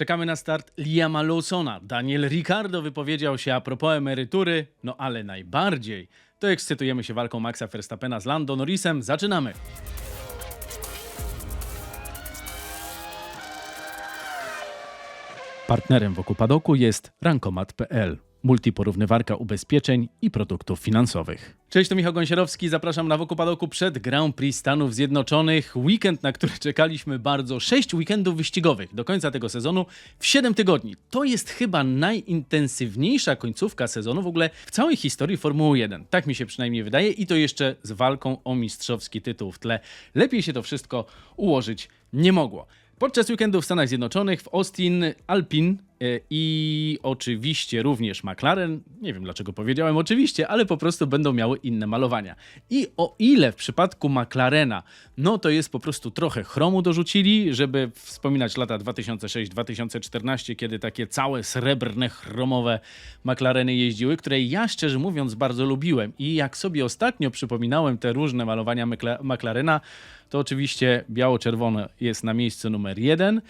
Czekamy na start Liama Lawsona. Daniel Ricardo wypowiedział się a propos emerytury, no ale najbardziej to ekscytujemy się walką Maxa Verstappena z Lando Norrisem. Zaczynamy! Partnerem wokół padoku jest Rankomat.pl, multiporównywarka ubezpieczeń i produktów finansowych. Cześć, to Michał Gąsierowski, zapraszam na wokół padoku przed Grand Prix Stanów Zjednoczonych. Weekend, na który czekaliśmy bardzo, sześć weekendów wyścigowych do końca tego sezonu w 7 tygodni. To jest chyba najintensywniejsza końcówka sezonu w ogóle w całej historii Formuły 1. Tak mi się przynajmniej wydaje i to jeszcze z walką o mistrzowski tytuł w tle. Lepiej się to wszystko ułożyć nie mogło. Podczas weekendu w Stanach Zjednoczonych w Austin Alpine e, i oczywiście również McLaren, nie wiem dlaczego powiedziałem oczywiście, ale po prostu będą miały inne malowania. I o ile w przypadku McLarena, no to jest po prostu trochę chromu dorzucili, żeby wspominać lata 2006-2014, kiedy takie całe srebrne, chromowe McLareny jeździły, które ja szczerze mówiąc bardzo lubiłem. I jak sobie ostatnio przypominałem te różne malowania Mcla- McLarena, to oczywiście biało-czerwone jest na miejscu numer jeden.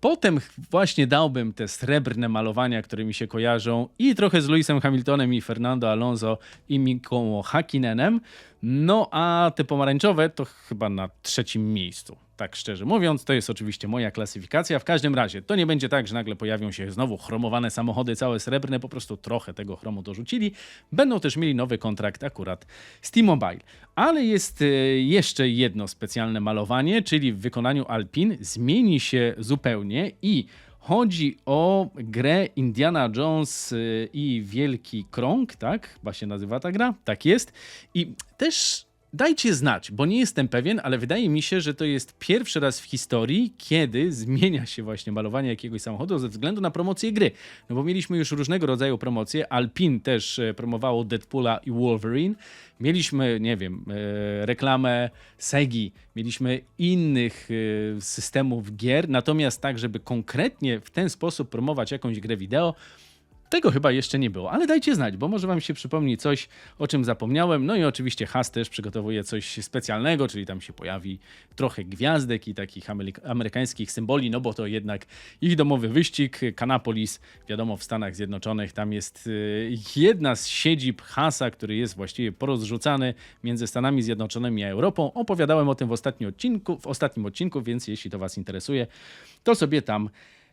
Potem właśnie dałbym te srebrne malowania, które mi się kojarzą i trochę z Lewisem Hamiltonem i Fernando Alonso i Miką Hakkinenem. No a te pomarańczowe to chyba na trzecim miejscu. Tak szczerze mówiąc, to jest oczywiście moja klasyfikacja. W każdym razie to nie będzie tak, że nagle pojawią się znowu chromowane samochody, całe srebrne, po prostu trochę tego chromu dorzucili. Będą też mieli nowy kontrakt akurat z T-Mobile. Ale jest e, jeszcze jedno specjalne malowanie, czyli w wykonaniu Alpin zmieni się zupełnie i Chodzi o grę Indiana Jones y, i Wielki Krąg, tak? Chyba się nazywa ta gra. Tak jest. I też dajcie znać, bo nie jestem pewien, ale wydaje mi się, że to jest pierwszy raz w historii, kiedy zmienia się właśnie malowanie jakiegoś samochodu ze względu na promocję gry. No bo mieliśmy już różnego rodzaju promocje. Alpin też e, promowało Deadpoola i Wolverine. Mieliśmy, nie wiem, e, reklamę Segi, mieliśmy innych e, systemów gier, natomiast tak, żeby konkretnie w ten sposób promować jakąś grę wideo, tego chyba jeszcze nie było, ale dajcie znać, bo może Wam się przypomni coś, o czym zapomniałem. No i oczywiście Has też przygotowuje coś specjalnego, czyli tam się pojawi trochę gwiazdek i takich ameryk- amerykańskich symboli, no bo to jednak ich domowy wyścig, Kanapolis, wiadomo, w Stanach Zjednoczonych, tam jest y, jedna z siedzib Hasa, który jest właściwie porozrzucany między Stanami Zjednoczonymi a Europą. Opowiadałem o tym w ostatnim odcinku, w ostatnim odcinku więc jeśli to Was interesuje, to sobie tam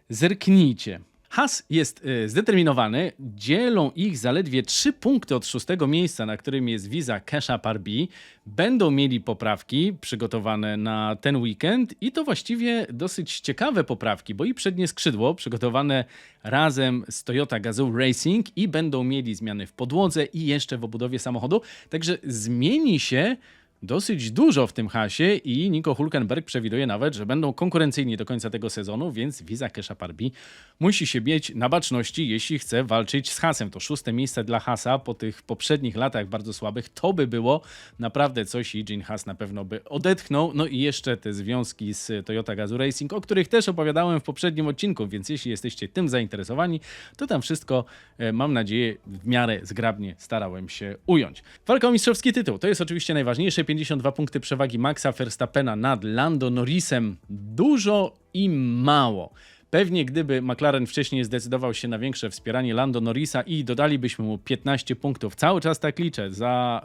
zerknijcie. Has jest y, zdeterminowany, dzielą ich zaledwie 3 punkty od szóstego miejsca, na którym jest Visa Kesha Parbi. Będą mieli poprawki przygotowane na ten weekend i to właściwie dosyć ciekawe poprawki, bo i przednie skrzydło przygotowane razem z Toyota Gazoo Racing i będą mieli zmiany w podłodze i jeszcze w obudowie samochodu. Także zmieni się dosyć dużo w tym hasie i Nico Hulkenberg przewiduje nawet, że będą konkurencyjni do końca tego sezonu, więc Visa Kesha Parbi musi się mieć na baczności, jeśli chce walczyć z hasem. To szóste miejsce dla hasa po tych poprzednich latach bardzo słabych. To by było naprawdę coś i Gene Haas na pewno by odetchnął. No i jeszcze te związki z Toyota Gazoo Racing, o których też opowiadałem w poprzednim odcinku, więc jeśli jesteście tym zainteresowani, to tam wszystko, e, mam nadzieję, w miarę zgrabnie starałem się ująć. Walka o mistrzowski tytuł to jest oczywiście najważniejsze. 52 punkty przewagi Maxa Verstappena nad Lando Norrisem. Dużo i mało. Pewnie gdyby McLaren wcześniej zdecydował się na większe wspieranie Lando Norrisa i dodalibyśmy mu 15 punktów, cały czas tak liczę, za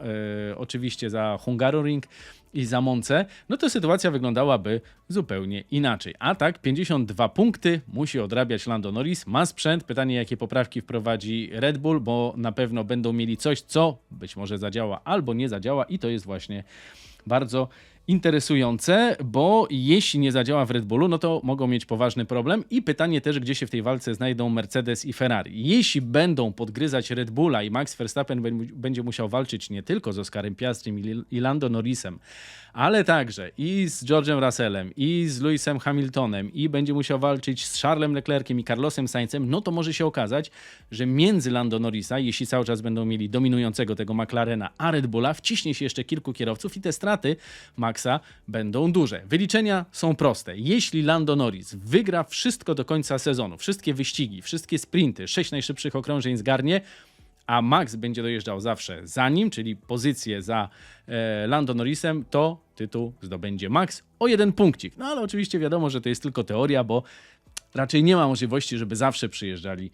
e, oczywiście za Hungaroring i za Monce, no to sytuacja wyglądałaby zupełnie inaczej. A tak, 52 punkty musi odrabiać Lando Norris, ma sprzęt, pytanie jakie poprawki wprowadzi Red Bull, bo na pewno będą mieli coś, co być może zadziała albo nie zadziała i to jest właśnie bardzo interesujące, bo jeśli nie zadziała w Red Bullu, no to mogą mieć poważny problem i pytanie też, gdzie się w tej walce znajdą Mercedes i Ferrari. Jeśli będą podgryzać Red Bulla i Max Verstappen bę- będzie musiał walczyć nie tylko z Oscarem Piastrym i Lando Norrisem, ale także i z George'em Russellem, i z Lewisem Hamiltonem, i będzie musiał walczyć z Charlesem Leclerciem i Carlosem Sainzem, no to może się okazać, że między Lando Norrisa, jeśli cały czas będą mieli dominującego tego McLarena, a Red Bulla, wciśnie się jeszcze kilku kierowców i te straty Maxa będą duże. Wyliczenia są proste. Jeśli Lando Norris wygra wszystko do końca sezonu, wszystkie wyścigi, wszystkie sprinty, sześć najszybszych okrążeń zgarnie, a Max będzie dojeżdżał zawsze za nim, czyli pozycję za e, Lando Norrisem, to tytuł zdobędzie Max o jeden punkcik. No ale oczywiście wiadomo, że to jest tylko teoria, bo raczej nie ma możliwości, żeby zawsze przyjeżdżali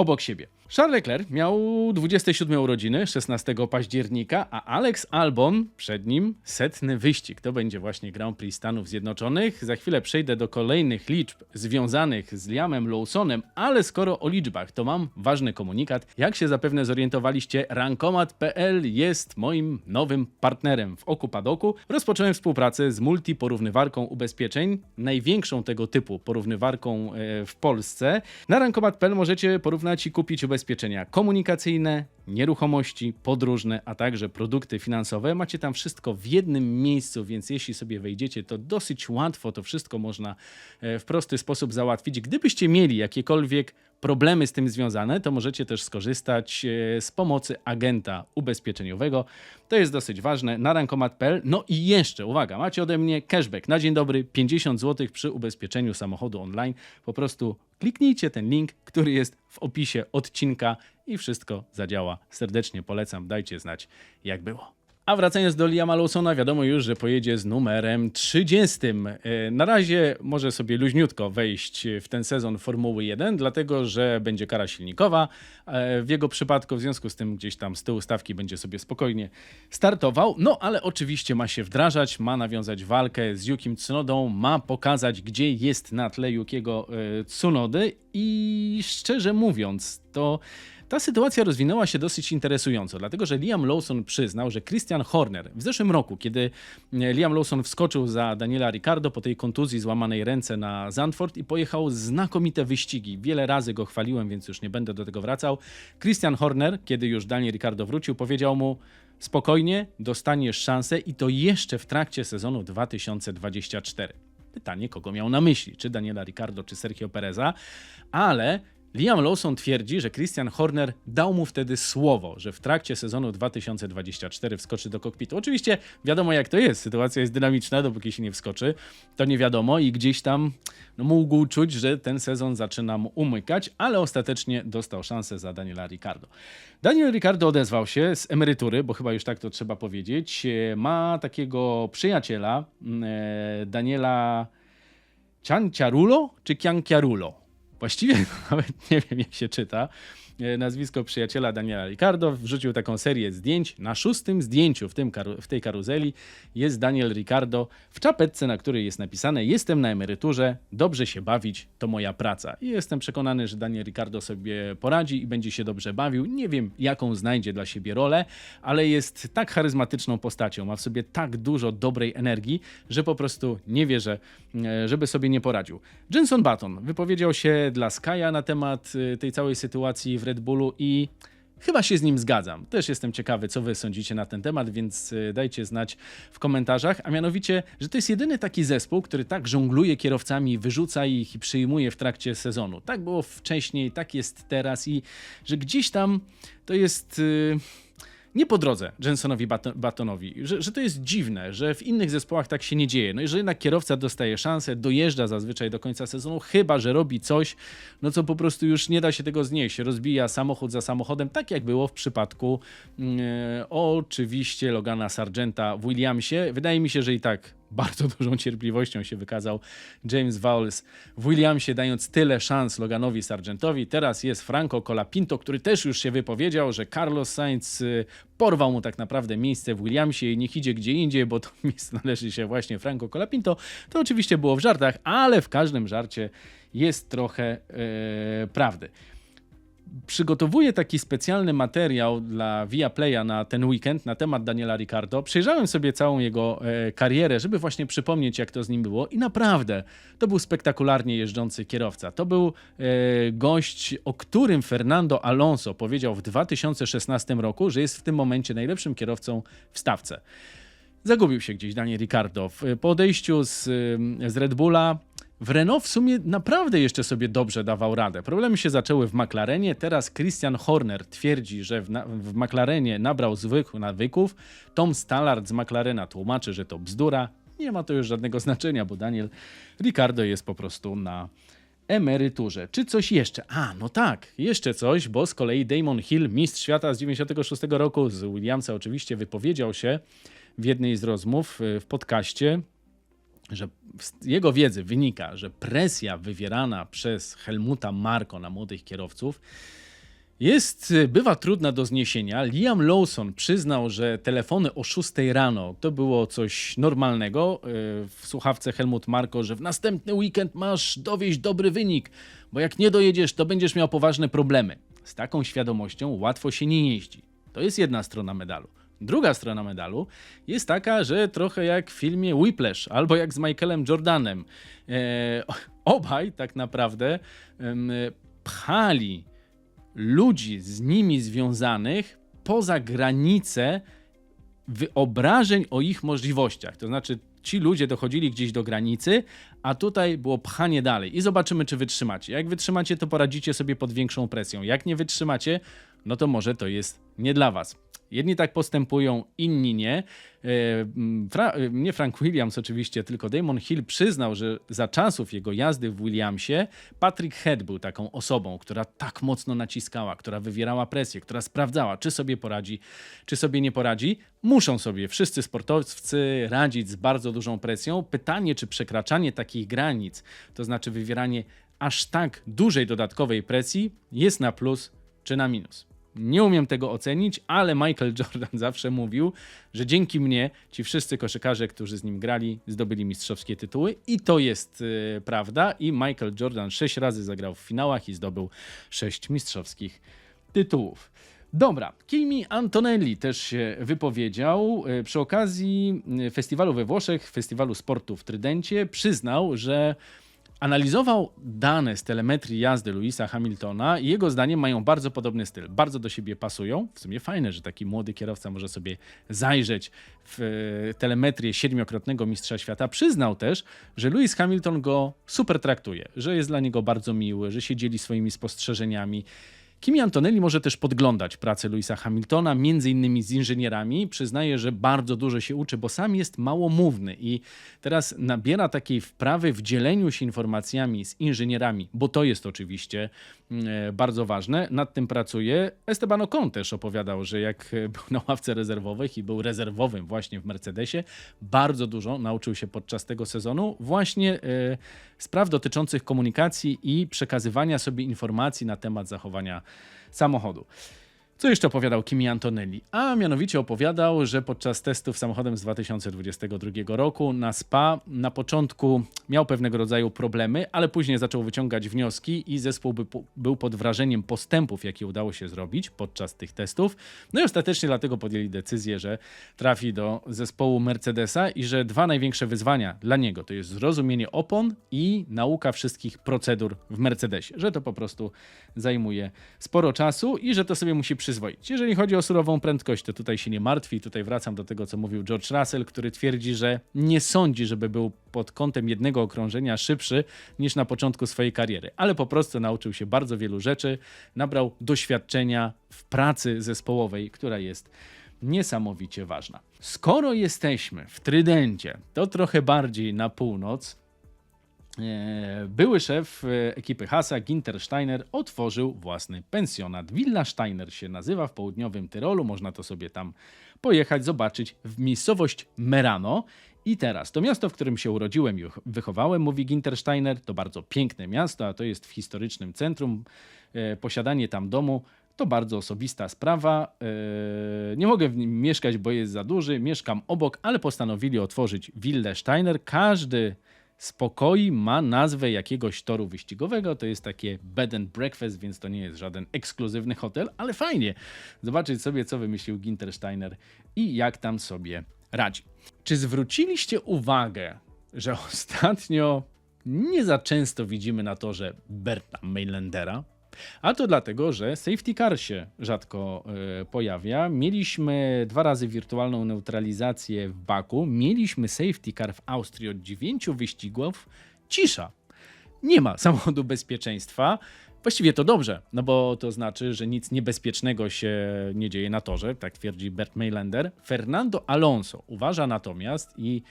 obok siebie. Charles Leclerc miał 27 urodziny 16 października, a Alex Albon przed nim setny wyścig. To będzie właśnie Grand Prix Stanów Zjednoczonych. Za chwilę przejdę do kolejnych liczb związanych z Liamem Lawsonem, ale skoro o liczbach, to mam ważny komunikat. Jak się zapewne zorientowaliście, rankomat.pl jest moim nowym partnerem w Oku Padoku. Rozpocząłem współpracę z multiporównywarką ubezpieczeń, największą tego typu porównywarką e, w Polsce. Na rankomat.pl możecie porównać i kupić ubezpieczenia ubezpieczenia komunikacyjne, nieruchomości, podróżne, a także produkty finansowe. Macie tam wszystko w jednym miejscu, więc jeśli sobie wejdziecie, to dosyć łatwo to wszystko można e, w prosty sposób załatwić. Gdybyście mieli jakiekolwiek problemy z tym związane, to możecie też skorzystać e, z pomocy agenta ubezpieczeniowego. To jest dosyć ważne na rankomat.pl. No i jeszcze, uwaga, macie ode mnie cashback na dzień dobry 50 zł przy ubezpieczeniu samochodu online. Po prostu kliknijcie ten link, który jest w opisie odcinka i wszystko zadziała. Serdecznie polecam, dajcie znać jak było. A wracając do Liama Lawsona, wiadomo już, że pojedzie z numerem 30. E, na razie może sobie luźniutko wejść w ten sezon Formuły 1, dlatego że będzie kara silnikowa. E, w jego przypadku, w związku z tym, gdzieś tam z tyłu stawki będzie sobie spokojnie startował. No ale oczywiście ma się wdrażać, ma nawiązać walkę z Yukim Tsunodą, ma pokazać, gdzie jest na tle Yukiego e, Tsunody i szczerze mówiąc, to ta sytuacja rozwinęła się dosyć interesująco, dlatego że Liam Lawson przyznał, że Christian Horner w zeszłym roku, kiedy e, Liam Lawson wskoczył za Daniela Ricardo po tej kontuzji złamanej ręce na Zandvoort i pojechał znakomite wyścigi. Wiele razy go chwaliłem, więc już nie będę do tego wracał. Christian Horner, kiedy już Daniel Ricardo wrócił, powiedział mu: Spokojnie, dostaniesz szansę i to jeszcze w trakcie sezonu 2024. Pytanie, kogo miał na myśli, czy Daniela Ricardo, czy Sergio Pereza, ale Liam Lawson twierdzi, że Christian Horner dał mu wtedy słowo, że w trakcie sezonu 2024 wskoczy do kokpitu. Oczywiście wiadomo jak to jest, sytuacja jest dynamiczna, dopóki się nie wskoczy, to nie wiadomo i gdzieś tam no, mógł czuć, że ten sezon zaczyna mu umykać, ale ostatecznie dostał szansę za Daniela Ricardo. Daniel Ricardo odezwał się z emerytury, bo chyba już tak to trzeba powiedzieć. Ma takiego przyjaciela, mm, e, Daniela Cianciarulo czy Cianciarulo? Właściwie nawet nie wiem, jak się czyta. E, nazwisko przyjaciela Daniela Ricardo, wrzucił taką serię zdjęć. Na szóstym zdjęciu w, tym w tej karuzeli jest Daniel Ricardo w czapetce, na której jest napisane Jestem na emeryturze, dobrze się bawić, to moja praca. I jestem przekonany, że Daniel Ricardo sobie poradzi i będzie się dobrze bawił. Nie wiem, jaką znajdzie dla siebie rolę, ale jest tak charyzmatyczną postacią, ma w sobie tak dużo dobrej energii, że po prostu nie wierzę, e, żeby sobie nie poradził. Jenson Button wypowiedział się dla Skya na temat e, tej całej sytuacji w Red Bullu i chyba się z nim zgadzam. Też jestem ciekawy, co wy sądzicie na ten temat, więc y, dajcie znać w komentarzach. A mianowicie, że to jest jedyny taki zespół, który tak żongluje kierowcami, wyrzuca ich i przyjmuje w trakcie sezonu. Tak było wcześniej, tak jest teraz i że gdzieś tam to jest. Yy nie po drodze Jensonowi Batonowi, że, że to jest dziwne, że w innych zespołach tak się nie dzieje. No i że jednak kierowca dostaje szansę, dojeżdża zazwyczaj do końca sezonu, chyba że robi coś, no co po prostu już nie da się tego znieść. Rozbija samochód za samochodem, tak jak było w przypadku yy, oczywiście Logana Sargenta w Williamsie. Wydaje mi się, że i tak bardzo dużą cierpliwością się wykazał James Vowles w Williamsie, dając tyle szans Loganowi Sargentowi. Teraz jest Franco Colapinto, który też już się wypowiedział, że Carlos Sainz y, porwał mu tak naprawdę miejsce w Williamsie i niech idzie gdzie indziej, bo to miejsce należy się właśnie Franco Colapinto. To oczywiście było w żartach, ale w każdym żarcie jest trochę yy, prawdy przygotowuję taki specjalny materiał dla Viaplaya na ten weekend na temat Daniela Ricardo. Przejrzałem sobie całą jego e, karierę, żeby właśnie przypomnieć, jak to z nim było. I naprawdę to był spektakularnie jeżdżący kierowca. To był e, gość, o którym Fernando Alonso powiedział w 2016 roku, że jest w tym momencie najlepszym kierowcą w stawce. Zagubił się gdzieś Daniel Ricardo. W podejściu z, z Red Bulla w Renault w sumie naprawdę jeszcze sobie dobrze dawał radę. Problemy się zaczęły w McLarenie. Teraz Christian Horner twierdzi, że w, na, w McLarenie nabrał zwykłych nawyków. Tom Stallard z McLarena tłumaczy, że to bzdura. Nie ma to już żadnego znaczenia, bo Daniel Ricardo jest po prostu na emeryturze. Czy coś jeszcze? A, no tak, jeszcze coś, bo z kolei Damon Hill, mistrz świata z 96 roku, z Williamsa oczywiście wypowiedział się w jednej z rozmów y, w podcaście że z jego wiedzy wynika, że presja wywierana przez Helmuta Marko na młodych kierowców jest, bywa trudna do zniesienia. Liam Lawson przyznał, że telefony o 6 rano to było coś normalnego. Yy, W słuchawce Helmut Marko, że w następny weekend masz dowieść dobry wynik, bo jak nie dojedziesz, to będziesz miał poważne problemy. Z taką świadomością łatwo się nie jeździ. To jest jedna strona medalu. Druga strona medalu jest taka, że trochę jak w filmie Whiplash albo jak z Michaelem Jordanem. E, obaj tak naprawdę em, pchali ludzi z nimi związanych poza granice wyobrażeń o ich możliwościach. To znaczy, ci ludzie dochodzili gdzieś do granicy, a tutaj było pchanie dalej. I zobaczymy, czy wytrzymacie. Jak wytrzymacie, to poradzicie sobie pod większą presją. Jak nie wytrzymacie, no to może to jest nie dla was. Jedni tak postępują, inni nie. E, Fra nie Frank Williams oczywiście, tylko Damon Hill przyznał, że za czasów jego jazdy w Williamsie Patrick Head był taką osobą, która tak mocno naciskała, która wywierała presję, która sprawdzała, czy sobie poradzi, czy sobie nie poradzi. Muszą sobie wszyscy sportowcy radzić z bardzo dużą presją. Pytanie, czy przekraczanie takich granic, to znaczy wywieranie aż tak dużej dodatkowej presji, jest na plus czy na minus. Nie umiem tego ocenić, ale Michael Jordan zawsze mówił, że dzięki mnie ci wszyscy koszykarze, którzy z nim grali, zdobyli mistrzowskie tytuły i to jest y, prawda. I Michael Jordan sześć razy zagrał w finałach i zdobył sześć mistrzowskich tytułów. Dobra, Kimi Antonelli też się wypowiedział y, przy okazji y, festiwalu we Włoszech, festiwalu sportu w Trydencie. Przyznał, że analizował dane z telemetrii jazdy Louisa Hamiltona i jego zdaniem mają bardzo podobny styl. Bardzo do siebie pasują. W sumie fajne, że taki młody kierowca może sobie zajrzeć w e, telemetrię siedmiokrotnego mistrza świata. Przyznał też, że Lewis Hamilton go super traktuje, że jest dla niego bardzo miły, że się dzieli swoimi spostrzeżeniami. Kimi Antonelli może też podglądać pracę Louisa Hamiltona, między innymi z inżynierami. Przyznaje, że bardzo dużo się uczy, bo sam jest małomówny i teraz nabiera takiej wprawy w dzieleniu się informacjami z inżynierami, bo to jest oczywiście e, bardzo ważne. Nad tym pracuje. Esteban Ocon też opowiadał, że jak był na ławce rezerwowych i był rezerwowym właśnie w Mercedesie, bardzo dużo nauczył się podczas tego sezonu właśnie e, spraw dotyczących komunikacji i przekazywania sobie informacji na temat zachowania samochodu. Co jeszcze opowiadał Kimi Antonelli? A mianowicie opowiadał, że podczas testów samochodem z 2022 roku na SPA na początku miał pewnego rodzaju problemy, ale później zaczął wyciągać wnioski i zespół by, był pod wrażeniem postępów, jakie udało się zrobić podczas tych testów. No i ostatecznie dlatego podjęli decyzję, że trafi do zespołu Mercedesa i że dwa największe wyzwania dla niego to jest zrozumienie opon i nauka wszystkich procedur w Mercedesie, że to po prostu zajmuje sporo czasu i że to sobie musi przyzwolić. Jeżeli chodzi o surową prędkość, to tutaj się nie martwi. Tutaj wracam do tego, co mówił George Russell, który twierdzi, że nie sądzi, żeby był pod kątem jednego okrążenia szybszy niż na początku swojej kariery, ale po prostu nauczył się bardzo wielu rzeczy, nabrał doświadczenia w pracy zespołowej, która jest niesamowicie ważna. Skoro jesteśmy w Trydencie, to trochę bardziej na północ, Były szef e, ekipy Hasa, Ginter Steiner, otworzył własny pensjonat. Villa Steiner się nazywa w południowym Tyrolu. Można to sobie tam pojechać, zobaczyć w miejscowość Merano. I teraz, to miasto, w którym się urodziłem i wychowałem, mówi Ginter Steiner, to bardzo piękne miasto, a to jest w historycznym centrum. E, Posiadanie tam domu to bardzo osobista sprawa. E, Nie mogę w nim mieszkać, bo jest za duży. Mieszkam obok, ale postanowili otworzyć willę Steiner. Każdy z pokoi ma nazwę jakiegoś toru wyścigowego. To jest takie bed and breakfast, więc to nie jest żaden ekskluzywny hotel, ale fajnie zobaczyć sobie, co wymyślił Ginter Steiner i jak tam sobie radzi. Czy zwróciliście uwagę, że ostatnio nie za często widzimy na torze Berta Mainlandera? A to dlatego, że safety car się rzadko e, pojawia. Mieliśmy dwa razy wirtualną neutralizację w Baku, mieliśmy safety car w Austrii od dziewięciu wyścigów. Cisza. Nie ma samochodu bezpieczeństwa. Właściwie to dobrze, no bo to znaczy, że nic niebezpiecznego się nie dzieje na torze, tak twierdzi Bert Mailander. Fernando Alonso uważa natomiast i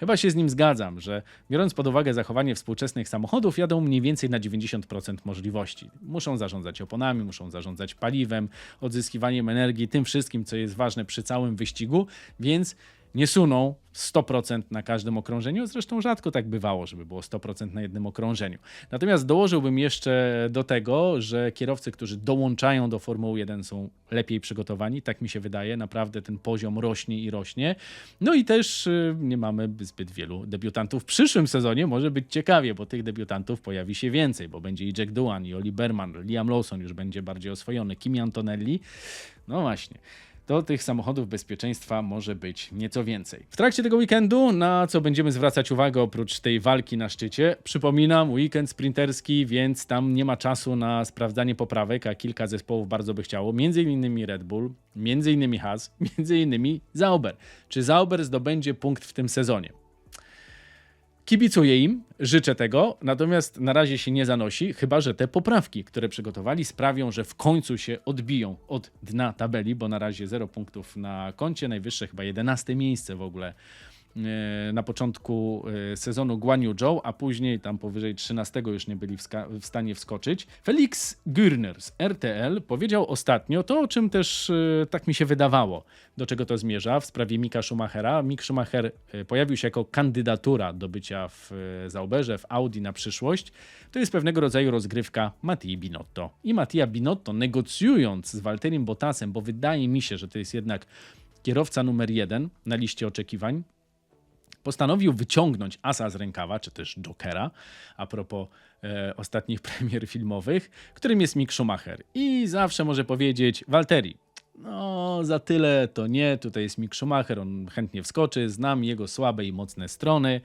Chyba się z nim zgadzam, że biorąc pod uwagę zachowanie współczesnych samochodów, jadą mniej więcej na 90% możliwości. Muszą zarządzać oponami, muszą zarządzać paliwem, odzyskiwaniem energii, tym wszystkim, co jest ważne przy całym wyścigu, więc nie suną 100% na każdym okrążeniu. Zresztą rzadko tak bywało, żeby było 100% na jednym okrążeniu. Natomiast dołożyłbym jeszcze do tego, że kierowcy, którzy dołączają do Formuły 1 są lepiej przygotowani. Tak mi się wydaje. Naprawdę ten poziom rośnie i rośnie. No i też y, nie mamy zbyt wielu debiutantów. W przyszłym sezonie może być ciekawie, bo tych debiutantów pojawi się więcej, bo będzie i Jack Doohan, i Oli Berman, Liam Lawson już będzie bardziej oswojony, Kimi Antonelli. No właśnie to tych samochodów bezpieczeństwa może być nieco więcej. W trakcie tego weekendu, na co będziemy zwracać uwagę oprócz tej walki na szczycie, przypominam, weekend sprinterski, więc tam nie ma czasu na sprawdzanie poprawek, a kilka zespołów bardzo by chciało, między innymi Red Bull, między innymi Haas, między innymi Zauber. Czy Zauber zdobędzie punkt w tym sezonie? Kibicuję im, życzę tego, natomiast na razie się nie zanosi, chyba że te poprawki, które przygotowali, sprawią, że w końcu się odbiją od dna tabeli, bo na razie 0 punktów na koncie, najwyższe chyba 11 miejsce w ogóle na początku e, sezonu Guanyu Zhou, a później tam powyżej 13 już nie byli w, stanie wskoczyć. Felix Gürner z RTL powiedział ostatnio to, o czym też e, tak mi się wydawało, do czego to zmierza w sprawie Mika Schumachera. Mick Schumacher pojawił się jako kandydatura do bycia w Zauberze, w Audi na przyszłość. To jest pewnego rodzaju rozgrywka Mattii Binotto. I Mattia Binotto negocjując z Walterim Bottasem, bo wydaje mi się, że to jest jednak kierowca numer jeden na liście oczekiwań, postanowił wyciągnąć asa z rękawa, czy też Jokera, a propos e, ostatnich premier filmowych, którym jest Mick Schumacher. I zawsze może powiedzieć, Walteri, no za tyle to nie, tutaj jest Mick Schumacher, on chętnie wskoczy, znam jego słabe i mocne strony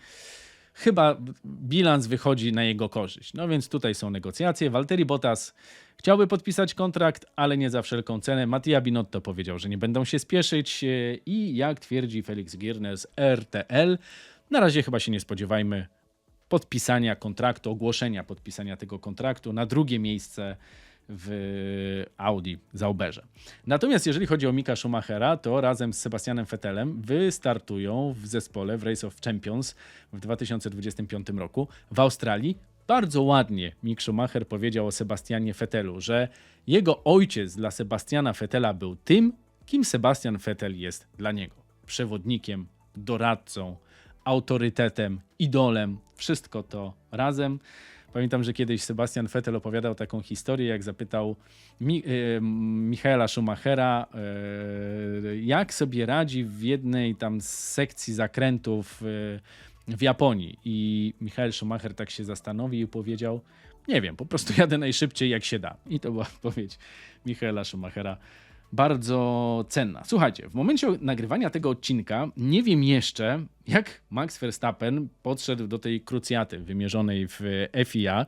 chyba bilans wychodzi na jego korzyść. No więc tutaj są negocjacje. Walteri Bottas chciałby podpisać kontrakt, ale nie za wszelką cenę. Mattia Binotto powiedział, że nie będą się spieszyć e, i jak twierdzi Felix Girner z RTL, na razie chyba się nie spodziewajmy podpisania kontraktu, ogłoszenia podpisania tego kontraktu. Na drugie miejsce w Audi Zauberze. Natomiast jeżeli chodzi o Mika Schumachera, to razem z Sebastianem Vettelem wystartują w zespole w Race of Champions w 2025 roku w Australii. Bardzo ładnie Mick Schumacher powiedział o Sebastianie Vettelu, że jego ojciec dla Sebastiana Vettela był tym, kim Sebastian Vettel jest dla niego. Przewodnikiem, doradcą, autorytetem, idolem, wszystko to razem. Pamiętam, że kiedyś Sebastian Vettel opowiadał taką historię, jak zapytał Mi y Michaela Schumachera, y jak sobie radzi w jednej tam sekcji zakrętów y w Japonii. I Michael Schumacher tak się zastanowił i powiedział, nie wiem, po prostu jadę najszybciej jak się da. I to była odpowiedź Michaela Schumachera bardzo cenna. Słuchajcie, w momencie nagrywania tego odcinka nie wiem jeszcze, jak Max Verstappen podszedł do tej krucjaty wymierzonej w FIA.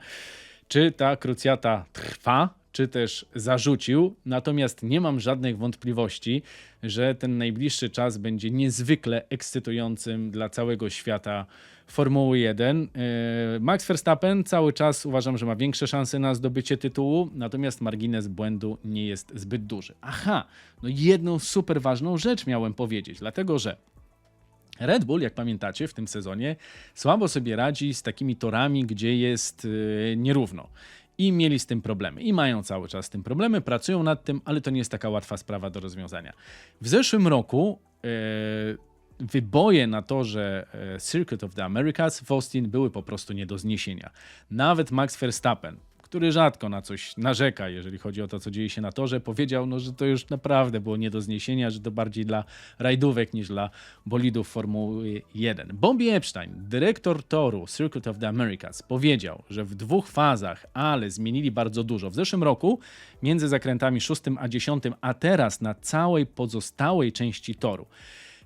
Czy ta krucjata trwa, czy też zarzucił. Natomiast nie mam żadnych wątpliwości, że ten najbliższy czas będzie niezwykle ekscytującym dla całego świata Formuły 1. E, Max Verstappen cały czas uważam, że ma większe szanse na zdobycie tytułu, natomiast margines błędu nie jest zbyt duży. Aha, no jedną super ważną rzecz miałem powiedzieć, dlatego że Red Bull, jak pamiętacie, w tym sezonie słabo sobie radzi z takimi torami, gdzie jest e, nierówno i mieli z tym problemy. I mają cały czas z tym problemy, pracują nad tym, ale to nie jest taka łatwa sprawa do rozwiązania. W zeszłym roku yy, wyboje na torze e, Circuit of the Americas w Austin były po prostu nie do zniesienia. Nawet Max Verstappen, który rzadko na coś narzeka, jeżeli chodzi o to, co dzieje się na torze, powiedział, no, że to już naprawdę było nie do zniesienia, że to bardziej dla rajdówek niż dla bolidów Formuły 1. Bobby Epstein, dyrektor toru Circuit of the Americas, powiedział, że w dwóch fazach, ale zmienili bardzo dużo. W zeszłym roku między zakrętami 6 a 10, a teraz na całej pozostałej części toru.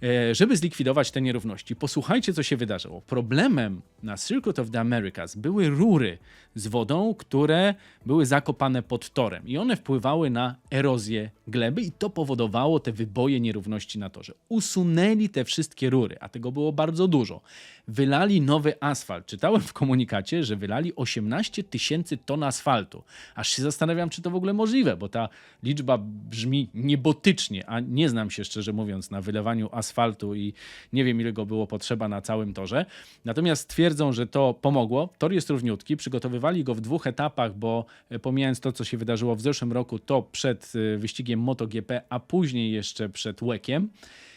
E, żeby zlikwidować te nierówności. Posłuchajcie, co się wydarzyło. Problemem na Circuit of the Americas były rury z wodą, które były zakopane pod torem i one wpływały na erozję gleby i to powodowało te wyboje nierówności na torze. Usunęli te wszystkie rury, a tego było bardzo dużo. Wylali nowy asfalt. Czytałem w komunikacie, że wylali 18 tysięcy ton asfaltu. Aż się zastanawiam, czy to w ogóle możliwe, bo ta liczba brzmi niebotycznie, a nie znam się szczerze mówiąc na wylewaniu asfaltu asfaltu i nie wiem ile go było potrzeba na całym torze. Natomiast twierdzą, że to pomogło. Tor jest równiutki, przygotowywali go w dwóch etapach, bo e, pomijając to, co się wydarzyło w zeszłym roku, to przed e, wyścigiem MotoGP, a później jeszcze przed Łekiem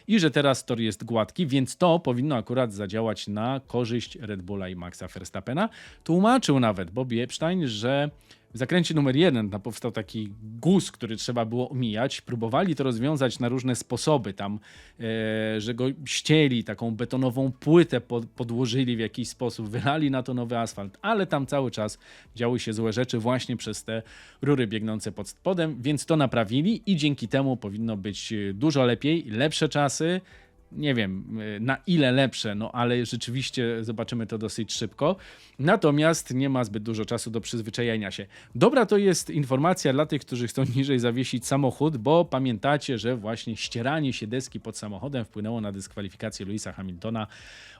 i że teraz tor jest gładki, więc to powinno akurat zadziałać na korzyść Red Bulla i Maxa Verstappena. Tłumaczył nawet Bobby Epstein, że w zakręcie numer jeden powstał taki guz, który trzeba było omijać. Próbowali to rozwiązać na różne sposoby, tam, e, że go ścieli, taką betonową płytę pod, podłożyli w jakiś sposób, wylali na to nowy asfalt, ale tam cały czas działy się złe rzeczy właśnie przez te rury biegnące pod spodem, więc to naprawili i dzięki temu powinno być e, dużo lepiej, lepsze czasy. Nie wiem y, na ile lepsze, no ale rzeczywiście zobaczymy to dosyć szybko. Natomiast nie ma zbyt dużo czasu do przyzwyczajenia się. Dobra to jest informacja dla tych, którzy chcą niżej zawiesić samochód, bo pamiętacie, że właśnie ścieranie się deski pod samochodem wpłynęło na dyskwalifikację Louisa Hamiltona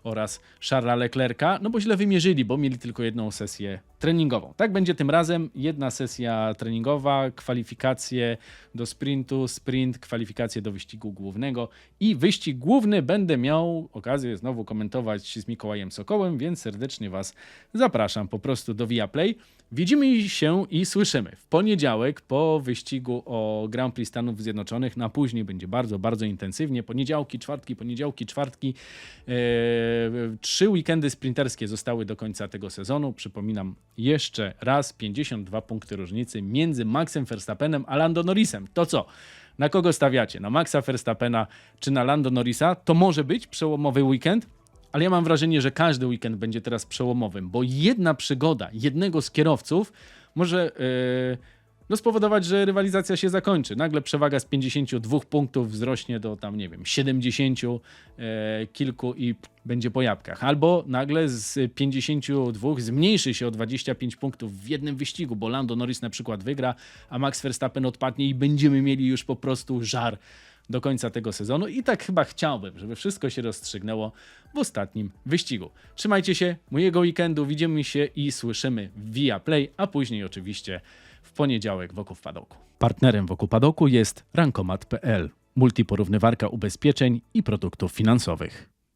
oraz Charlesa Leclerca, no bo źle wymierzyli, bo mieli tylko jedną sesję treningową. Tak będzie tym razem, jedna sesja treningowa, kwalifikacje do sprintu, sprint, kwalifikacje do wyścigu głównego i wyścig główny będę miał okazję znowu komentować z Mikołajem Sokołem, więc serdecznie Was zapraszam po prostu do Viaplay. Widzimy się i słyszymy w poniedziałek po wyścigu o Grand Prix Stanów Zjednoczonych, na później będzie bardzo, bardzo intensywnie. Poniedziałki, czwartki, poniedziałki, czwartki. Eee, trzy weekendy sprinterskie zostały do końca tego sezonu. Przypominam jeszcze raz 52 punkty różnicy między Maxem Verstappenem a Lando Norrisem. To co? Na kogo stawiacie? Na Maxa Verstappena czy na Lando Norrisa? To może być przełomowy weekend, ale ja mam wrażenie, że każdy weekend będzie teraz przełomowym, bo jedna przygoda jednego z kierowców może yy, no spowodować, że rywalizacja się zakończy. Nagle przewaga z 52 punktów wzrośnie do tam, nie wiem, 70 e, kilku i będzie po jabłkach. Albo nagle z 52 zmniejszy się o 25 punktów w jednym wyścigu, bo Lando Norris na przykład wygra, a Max Verstappen odpadnie i będziemy mieli już po prostu żar do końca tego sezonu i tak chyba chciałbym, żeby wszystko się rozstrzygnęło w ostatnim wyścigu. Trzymajcie się, mojego weekendu, widzimy się i słyszymy via Play, a później oczywiście w poniedziałek wokół padoku. Partnerem wokół padoku jest rankomat.pl, multiporównywarka ubezpieczeń i produktów finansowych.